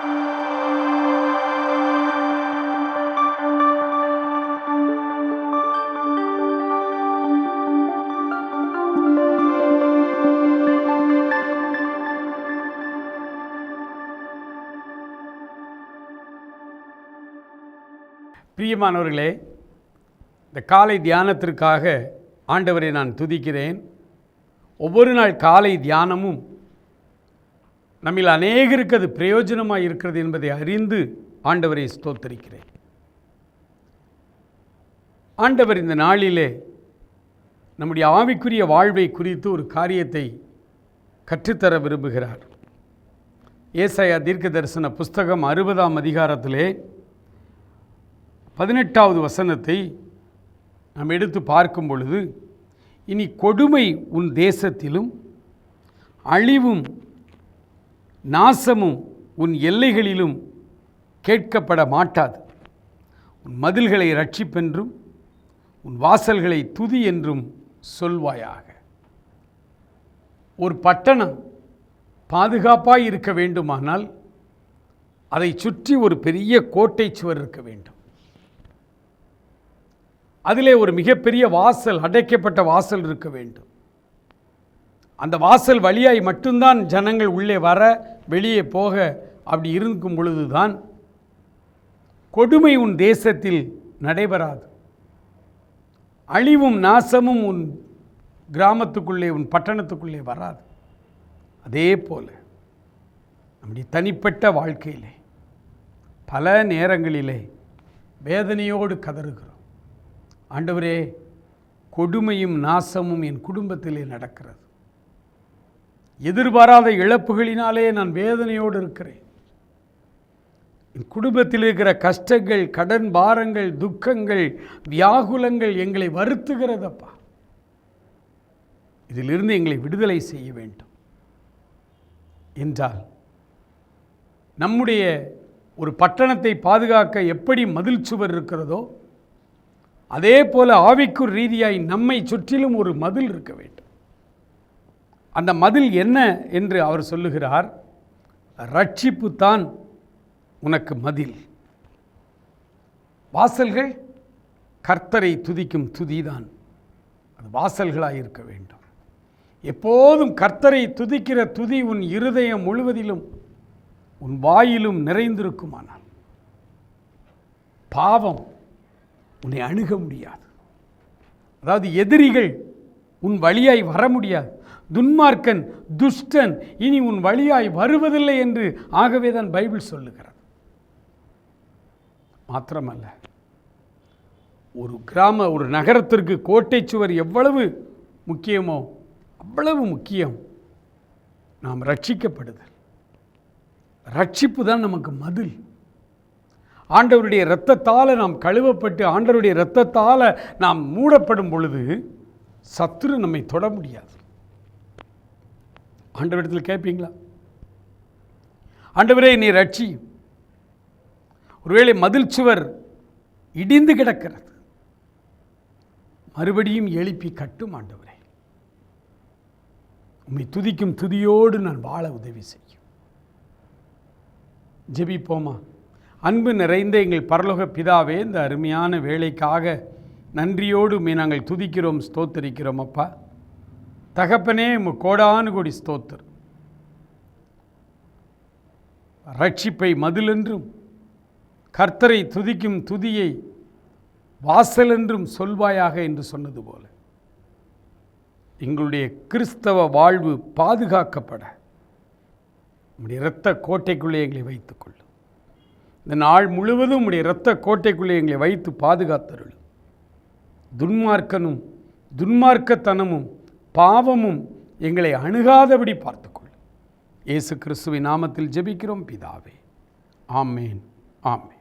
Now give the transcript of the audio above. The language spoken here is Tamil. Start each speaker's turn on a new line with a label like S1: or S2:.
S1: பிரியமானவர்களே இந்த காலை தியானத்திற்காக ஆண்டவரை நான் துதிக்கிறேன். ஒவ்வொரு நாள் காலை தியானமும் நம்மில் அநேகருக்கு அது பிரயோஜனமாக இருக்கிறது என்பதை அறிந்து ஆண்டவரை ஸ்தோத்தரிக்கிறேன். ஆண்டவர் இந்த நாளிலே நம்முடைய ஆவிக்குரிய வாழ்வை குறித்து ஒரு காரியத்தை கற்றுத்தர விரும்புகிறார். ஏசாயா தீர்க்க தரிசன புஸ்தகம் அறுபதாம் அதிகாரத்திலே பதினெட்டாவது வசனத்தை நாம் எடுத்து பார்க்கும் பொழுது இனி கொடுமை உன் தேசத்திலும் அழிவும் நாசமும் உன் எல்லைகளிலும் கேட்கப்பட மாட்டாது. உன் மதில்களை ரட்சிப்பென்றும் உன் வாசல்களை துதி என்றும் சொல்வாயாக. ஒரு பட்டணம் பாதுகாப்பாக இருக்க வேண்டுமானால் அதை சுற்றி ஒரு பெரிய கோட்டை சுவர் இருக்க வேண்டும். அதிலே ஒரு மிகப்பெரிய வாசல் அடைக்கப்பட்ட வாசல் இருக்க வேண்டும். அந்த வாசல் வழியாய் மட்டும்தான் ஜனங்கள் உள்ளே வர வெளியே போக அப்படி இருக்கும் பொழுதுதான் கொடுமை உன் தேசத்தில் நடைபெறாது. அழிவும் நாசமும் உன் கிராமத்துக்குள்ளே உன் பட்டணத்துக்குள்ளே வராது. அதே போல் நம்முடைய தனிப்பட்ட வாழ்க்கையிலே பல நேரங்களிலே வேதனையோடு கதறுகிறோம். ஆண்டவரே கொடுமையும் நாசமும் என் குடும்பத்திலே நடக்கிறது. எதிர்பாராத இழப்புகளினாலே நான் வேதனையோடு இருக்கிறேன். என் குடும்பத்தில் இருக்கிற கஷ்டங்கள் கடன் பாரங்கள் துக்கங்கள் வியாகுலங்கள் எங்களை வருத்துகிறதப்பா. இதிலிருந்து எங்களை விடுதலை செய்ய வேண்டும். என்றால் நம்முடைய ஒரு பட்டணத்தை பாதுகாக்க எப்படி மதில் சுவர் இருக்கிறதோ அதே போல ஆவிக்குர் ரீதியாய் நம்மை சுற்றிலும் ஒரு மதில் இருக்க வேண்டும். அந்த மதில் என்ன என்று அவர் சொல்லுகிறார் ரட்சிப்பு தான் உனக்கு மதில். வாசல்கள் கர்த்தரை துதிக்கும் துதிதான். அது வாசல்களாக இருக்க வேண்டும். எப்போதும் கர்த்தரை துதிக்கிற துதி உன் இருதயம் முழுவதிலும் உன் வாயிலும் நிறைந்திருக்குமானால் பாவம் உன்னை அணுக முடியாது. அதாவது எதிரிகள் உன் வழியாய் வர முடியாது. துன்மார்க்கன் துஷ்டன் இனி உன் வழியாய் வருவதில்லை என்று ஆகவே தான் பைபிள் சொல்லுகிறது. மாத்திரமல்ல ஒரு கிராம ஒரு நகரத்திற்கு கோட்டை சுவர் எவ்வளவு முக்கியமோ அவ்வளவு முக்கியம். நாம் ரட்சிக்கப்படுதல். ரட்சிப்பு தான் நமக்கு மதில். ஆண்டவருடைய இரத்தத்தால் நாம் கழுவப்பட்டு ஆண்டவருடைய இரத்தத்தால் நாம் மூடப்படும் பொழுது சத்துரு நம்மை தொட முடியாது. ஆண்டவரிடத்தில் கேட்பீங்களா? ஆண்டவரே நீ ரட்சி. ஒருவேளை மதில் சுவர் இடிந்து கிடக்கிறது. மறுபடியும் எழுப்பி கட்டும் ஆண்டவரே. உம்மை துதிக்கும் துதியோடு நான் வாழ உதவி செய்யும். ஜெபிப்போமா? அன்பு நிறைந்த எங்கள் பரலோக பிதாவே இந்த அருமையான வேலைக்காக நன்றியோடு உண்மை நாங்கள் துதிக்கிறோம் ஸ்தோத்தரிக்கிறோம் அப்பா. தகப்பனே உம் கோடானு கோடி ஸ்தோத்தர் ரட்சிப்பை மதிலென்றும் கர்த்தரை துதிக்கும் துதியை வாசலென்றும் சொல்வாயாக என்று சொன்னது போல. எங்களுடைய கிறிஸ்தவ வாழ்வு பாதுகாக்கப்பட உடைய இரத்த கோட்டைக்குள்ளே எங்களை வைத்துக்கொள்ளும் இந்த நாள் முழுவதும் உடைய இரத்த கோட்டைக்குள்ளே எங்களை வைத்து பாதுகாத்தருளும். துன்மார்க்கனும் துன்மார்க்கத்தனமும் பாவமும் எங்களை அணுகாதபடி பார்த்துக்கொள். இயேசு கிறிஸ்துவின் நாமத்தில் ஜெபிக்கிறோம் பிதாவே. ஆமேன் ஆமேன்.